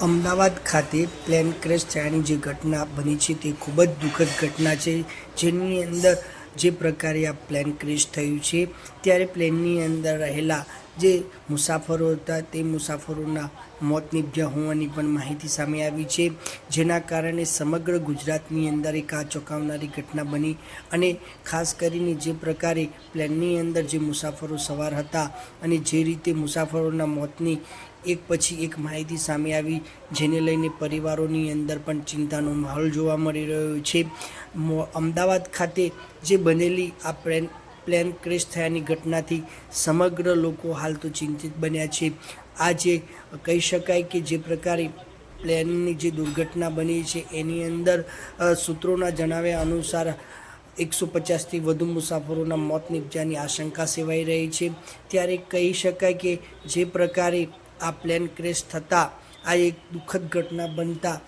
અમદાવાદ ખાતે plane crash થયાની જે ઘટના બની છે તે ખૂબ જ દુઃખદ ઘટના છે. જેની અંદર જે પ્રકારે આ પ્લેન ક્રેશ થયું છે, ત્યારે પ્લેનની અંદર રહેલા જે મુસાફરો હતા તે મુસાફરોના મોત નિપજ્યા હોવાની પણ માહિતી સામે આવી છે. જેના કારણે સમગ્ર ગુજરાતની અંદર એક આ ચોંકાવનારી ઘટના બની અને ખાસ કરીને જે પ્રકારે પ્લેનની અંદર જે મુસાફરો સવાર હતા અને જે રીતે મુસાફરોના મોતની એક પછી એક માહિતી સામે આવી, જેને લઈને પરિવારોની અંદર પણ ચિંતાનો માહોલ જોવા મળી રહ્યો છે. અમદાવાદ ખાતે જે બનેલી આ પ્લેન પ્લેન ક્રેશ થયાની ઘટનાથી સમગ્ર લોકો હાલ તો ચિંતિત બન્યા છે. આ જે કહી શકાય કે જે પ્રકારે પ્લેનની જે દુર્ઘટના બની છે, એની અંદર સૂત્રોના જણાવ્યા અનુસાર એકસો પચાસથી વધુ મુસાફરોના મોત નિપજાની આશંકા સેવાઈ રહી છે. ત્યારે કહી શકાય કે જે પ્રકારે આ પ્લેન ક્રેશ થતાં આ એક દુઃખદ ઘટના બનતા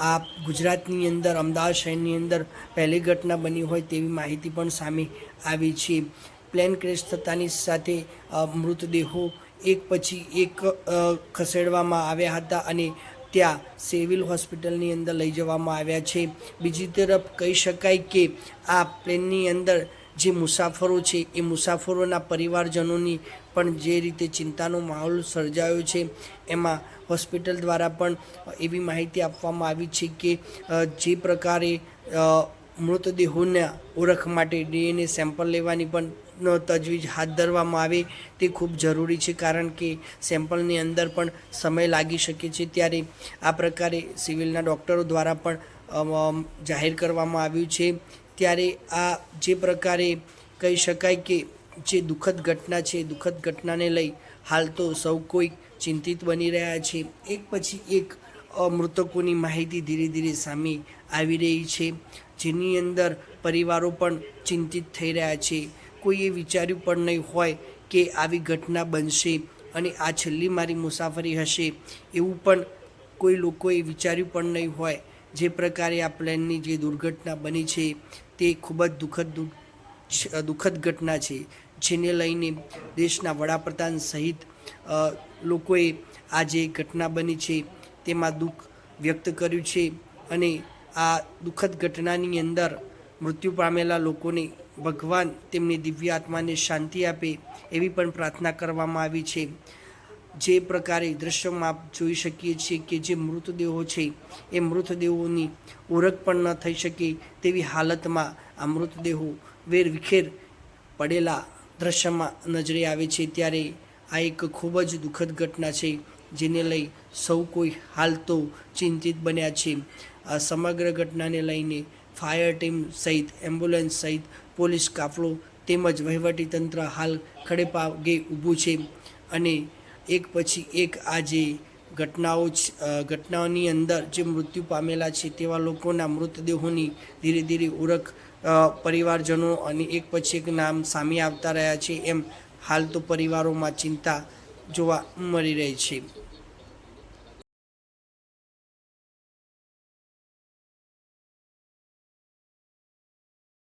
આ ગુજરાતની અંદર, અમદાવાદ શહેરની અંદર પહેલી ઘટના બની હોય તેવી માહિતી પણ સામે આવી છે. પ્લેન ક્રેશ થતાની સાથે મૃતદેહો એક પછી એક ખસેડવામાં આવ્યા હતા અને ત્યાં સિવિલ હોસ્પિટલની અંદર લઈ જવામાં આવ્યા છે. બીજી તરફ કહી શકાય કે આ પ્લેનની અંદર જે મુસાફરો છે, એ મુસાફરોના પરિવારજનોની પણ જે રીતે ચિંતાનો માહોલ સર્જાયો છે, એમાં હોસ્પિટલ દ્વારા પણ એવી માહિતી આપવામાં આવી છે કે જે પ્રકારે મૃતદેહોના ઓળખ માટે ડીએનએ સેમ્પલ લેવાની પણ નો તજવીજ હાથ ધરવામાં આવે, તે ખૂબ જરૂરી છે કારણ કે સેમ્પલની અંદર પણ સમય લાગી શકે છે. ત્યારે આ પ્રકારે સિવિલના ડૉક્ટરો દ્વારા પણ જાહેર કરવામાં આવ્યું છે ત્યારે આ જે પ્રકારે કહી શકાય કે જે દુઃખદ ઘટના છે, દુઃખદ ઘટનાને લઈ હાલ તો સૌ કોઈ ચિંતિત બની રહ્યા છે. એક પછી એક મૃતકોની માહિતી ધીરે ધીરે સામે આવી રહી છે, જેની અંદર પરિવારો પણ ચિંતિત થઈ રહ્યા છે. કોઈએ વિચાર્યું પણ નહીં હોય કે આવી ઘટના બનશે અને આ છેલ્લી મારી મુસાફરી હશે એવું પણ કોઈ લોકોએ વિચાર્યું પણ નહીં હોય. જે પ્રકારે આ પ્લેનની જે દુર્ઘટના બની છે, તે ખૂબ જ દુઃખદ દુઃખદ ઘટના છે, જેને લઈને દેશના વડાપ્રધાન સહિત લોકોએ આ જે ઘટના બની છે, તેમાં દુઃખ વ્યક્ત કર્યું છે અને આ દુઃખદ ઘટનાની અંદર મૃત્યુ પામેલા લોકોને ભગવાન તેમની દિવ્ય આત્માને શાંતિ આપે એવી પણ પ્રાર્થના કરવામાં આવી છે. જે પ્રકારે દૃશ્યમાં આપ જોઈ શકીએ છીએ કે જે મૃતદેહો છે, એ મૃતદેહોની ઓળખ પણ ન થઈ શકે તેવી હાલતમાં આ મૃતદેહો વેરવિખેર પડેલા દૃશ્યમાં નજરે આવે છે. ત્યારે આ એક ખૂબ જ દુઃખદ ઘટના છે, જેને લઈ સૌ કોઈ હાલ તો ચિંતિત બન્યા છે. આ સમગ્ર ઘટનાને લઈને ફાયર ટીમ સહિત, એમ્બ્યુલન્સ સહિત, પોલીસ, કાફલો તેમજ વહીવટીતંત્ર હાલ ખડેપાગે ઊભું છે અને એક પછી એક આ જે ઘટનાઓ ઘટનાઓની અંદર જે મૃત્યુ પામેલા છે તેવા લોકોના મૃતદેહોની ધીરે ધીરે ઓળખ પરિવારજનો અને એક પછી એક નામ સામે આવતા રહ્યા છે એમ હાલ તો પરિવારોમાં ચિંતા જોવા મળી રહી છે.